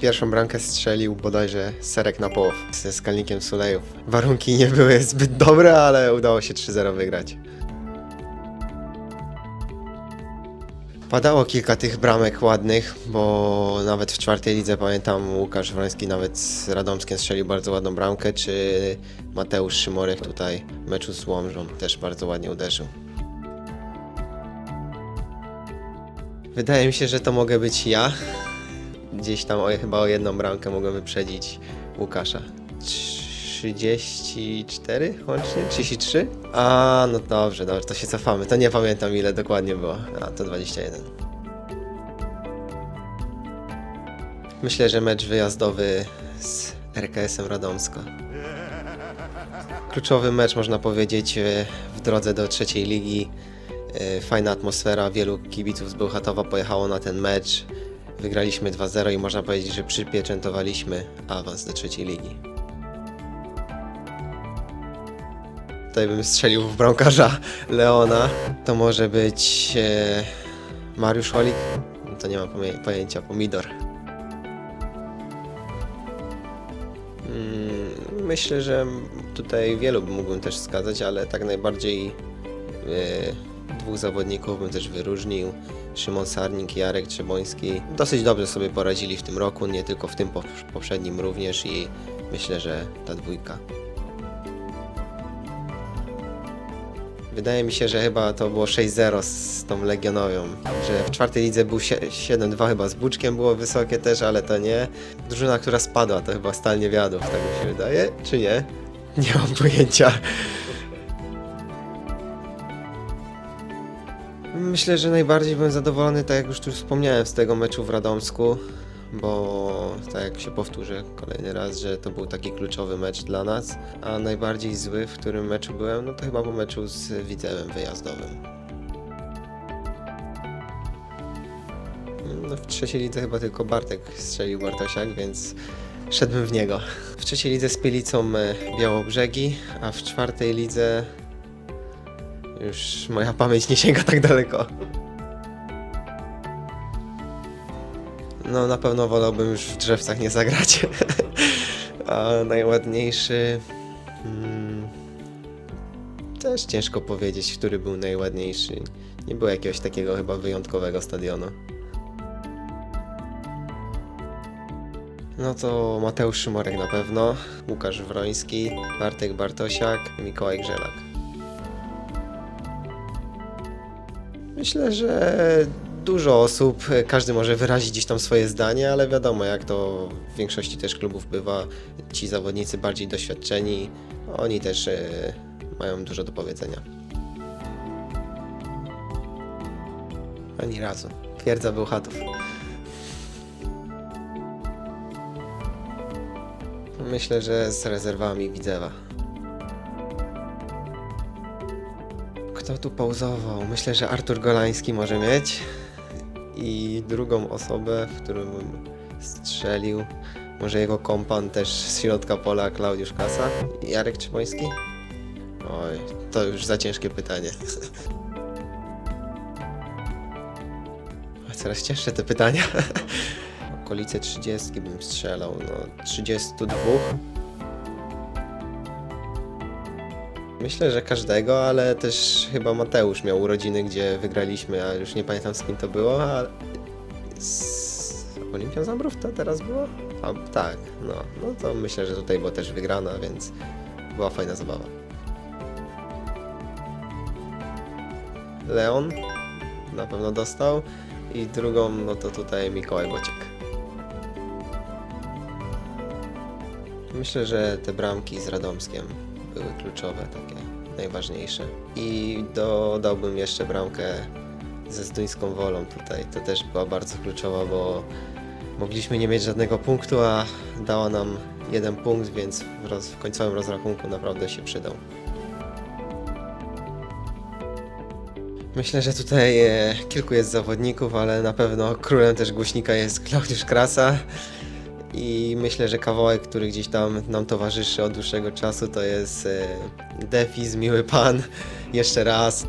Pierwszą bramkę strzelił bodajże Serek na połow ze Skalnikiem Suleju. Warunki nie były zbyt dobre, ale udało się 3-0 wygrać. Padało kilka tych bramek ładnych, bo nawet w czwartej lidze pamiętam Łukasz Wroński nawet z Radomskiem strzelił bardzo ładną bramkę, czy Mateusz Szymorek tutaj w meczu z Łomżą też bardzo ładnie uderzył. Wydaje mi się, że to mogę być ja. Gdzieś tam o, chyba o jedną bramkę mogę wyprzedzić Łukasza. 34 łącznie? 33? A, no dobrze, dobrze, to się cofamy. To nie pamiętam ile dokładnie było. A, to 21. Myślę, że mecz wyjazdowy z RKS-em Radomsko. Kluczowy mecz, można powiedzieć, e, w drodze do trzeciej ligi. E, Fajna atmosfera, wielu kibiców z Bełchatowa pojechało na ten mecz. Wygraliśmy 2-0 i można powiedzieć, że przypieczętowaliśmy awans do trzeciej ligi. Tutaj bym strzelił w bramkarza Leona. To może być e, Mariusz Holik. To nie mam pojęcia. Pomidor. Mm, Myślę, że tutaj wielu mógłbym też wskazać, ale tak najbardziej e, dwóch zawodników bym też wyróżnił. Szymon Sarnik i Jarek Trzeboński dosyć dobrze sobie poradzili w tym roku, nie tylko w tym po- poprzednim również i myślę, że ta dwójka. Wydaje mi się, że chyba to było 6-0 z tą Legionowią, że w czwartej lidze był sie- 7-2 chyba z Buczkiem było wysokie też, ale to nie. Drużyna, która spadła to chyba Stal Niewiadów, tak mi się wydaje, czy nie? Nie mam pojęcia. Myślę, że najbardziej byłem zadowolony, tak jak już tu wspomniałem, z tego meczu w Radomsku, bo tak jak się powtórzę kolejny raz, że to był taki kluczowy mecz dla nas, a najbardziej zły, w którym meczu byłem, no to chyba po meczu z Widzewem wyjazdowym. No, w trzeciej lidze chyba tylko Bartek strzelił Bartosiak, więc szedłbym w niego. W trzeciej lidze z Pielicą e, Białobrzegi, a w czwartej lidze już moja pamięć nie sięga tak daleko. No na pewno wolałbym już w drzewcach nie zagrać. A najładniejszy... Mm, też ciężko powiedzieć, który był najładniejszy. Nie było jakiegoś takiego chyba wyjątkowego stadionu. No to Mateusz Szymorek na pewno, Łukasz Wroński, Bartek Bartosiak, Mikołaj Grzelak. Myślę, że dużo osób, każdy może wyrazić gdzieś tam swoje zdanie, ale wiadomo, jak to w większości też klubów bywa, ci zawodnicy bardziej doświadczeni, oni też e, mają dużo do powiedzenia. Ani razu. Twierdza Bełchatów. Myślę, że z rezerwami Widzewa. Kto tu pauzował? Myślę, że Artur Golański może mieć. I drugą osobę, w którą bym strzelił, może jego kompan też z środka pola, Klaudiusz Kasa. Jarek Trzymoński? Oj, to już za ciężkie pytanie. Coraz cięższe te pytania. Okolice 30 bym strzelał, no 32. Myślę, że każdego, ale też chyba Mateusz miał urodziny, gdzie wygraliśmy, a już nie pamiętam z kim to było, ale z Olimpią Zambrów to teraz było? A, tak, no, no to myślę, że tutaj była też wygrana, więc była fajna zabawa. Leon na pewno dostał i drugą, no to tutaj Mikołaj Bociek. Myślę, że te bramki z Radomskiem były kluczowe, takie najważniejsze. I dodałbym jeszcze bramkę ze Zduńską Wolą tutaj. To też była bardzo kluczowa, bo mogliśmy nie mieć żadnego punktu, a dała nam jeden punkt, więc w, roz, w końcowym rozrachunku naprawdę się przydał. Myślę, że tutaj e, kilku jest zawodników, ale na pewno królem też głośnika jest Klaudiusz Krasa. I myślę, że kawałek, który gdzieś tam nam towarzyszy od dłuższego czasu, to jest e, Defis, Miły Pan. Jeszcze raz.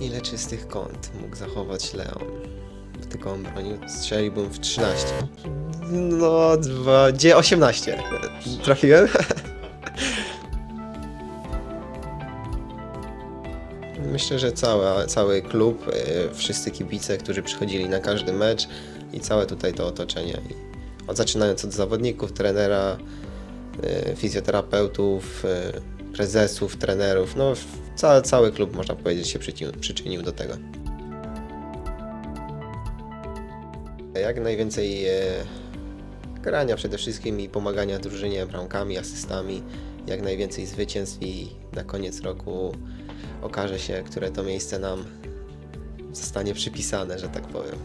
Ile czystych kąt mógł zachować Leon? tylko on bronił, strzeliłbym w 13. No, dwa, gdzie 18? Trafiłem? Myślę, że cała, cały klub, e, wszyscy kibice, którzy przychodzili na każdy mecz i całe tutaj to otoczenie. Zaczynając od zawodników, trenera, e, fizjoterapeutów, e, prezesów, trenerów, no w- cały, klub można powiedzieć się przyczynił, przyczynił do tego. Jak najwięcej e, grania przede wszystkim i pomagania drużynie bramkami, asystami, jak najwięcej zwycięstw i na koniec roku okaże się, które to miejsce nam zostanie przypisane, że tak powiem.